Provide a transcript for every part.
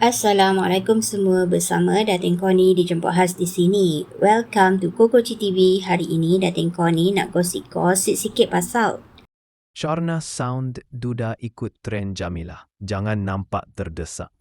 Assalamualaikum semua bersama Datin Koni dijemput khas di sini. Welcome to Kokoci TV. Hari ini Datin Koni nak gosip-gosip sikit pasal Sharna sound Duda ikut tren Jamila. Jangan nampak terdesak.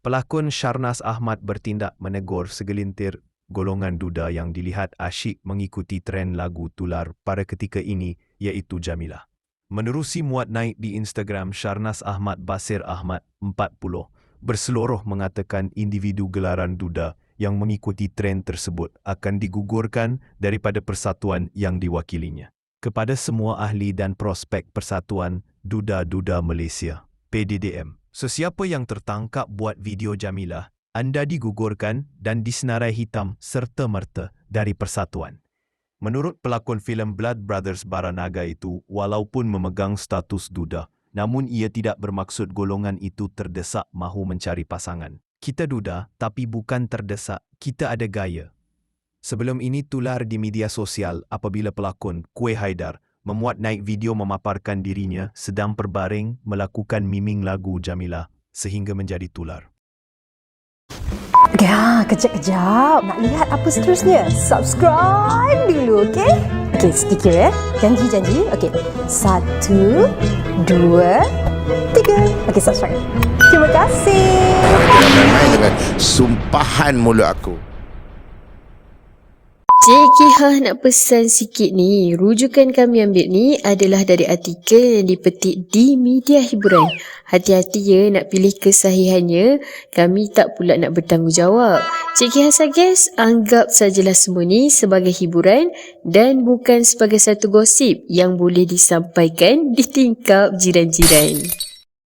Pelakon Sharnas Ahmad bertindak menegur segelintir golongan Duda yang dilihat asyik mengikuti tren lagu tular pada ketika ini iaitu Jamila. Menerusi muat naik di Instagram Sharnas Ahmad Basir Ahmad 40 berseluruh mengatakan individu gelaran Duda yang mengikuti tren tersebut akan digugurkan daripada persatuan yang diwakilinya. Kepada semua ahli dan prospek Persatuan Duda-Duda Malaysia, PDDM, sesiapa yang tertangkap buat video Jamilah, anda digugurkan dan disenarai hitam serta-merta dari persatuan. Menurut pelakon filem Blood Brothers Baranaga itu, walaupun memegang status duda, namun ia tidak bermaksud golongan itu terdesak mahu mencari pasangan. Kita duda, tapi bukan terdesak, kita ada gaya. Sebelum ini tular di media sosial apabila pelakon Kue Haidar memuat naik video memaparkan dirinya sedang berbaring melakukan miming lagu Jamila sehingga menjadi tular. Ya, kejap-kejap. Nak lihat apa seterusnya? Subscribe dulu, okey? Okey, sedikit ya. Janji-janji. Okey. Satu, dua, tiga. Okey, subscribe. Terima kasih. Jangan main-main dengan sumpahan mulut aku. Cik Kihah nak pesan sikit ni. Rujukan kami ambil ni adalah dari artikel yang dipetik di media hiburan. Hati-hati ya nak pilih kesahihannya. Kami tak pula nak bertanggungjawab. Cik Kihah suggest anggap sajalah semua ni sebagai hiburan dan bukan sebagai satu gosip yang boleh disampaikan di tingkap jiran-jiran.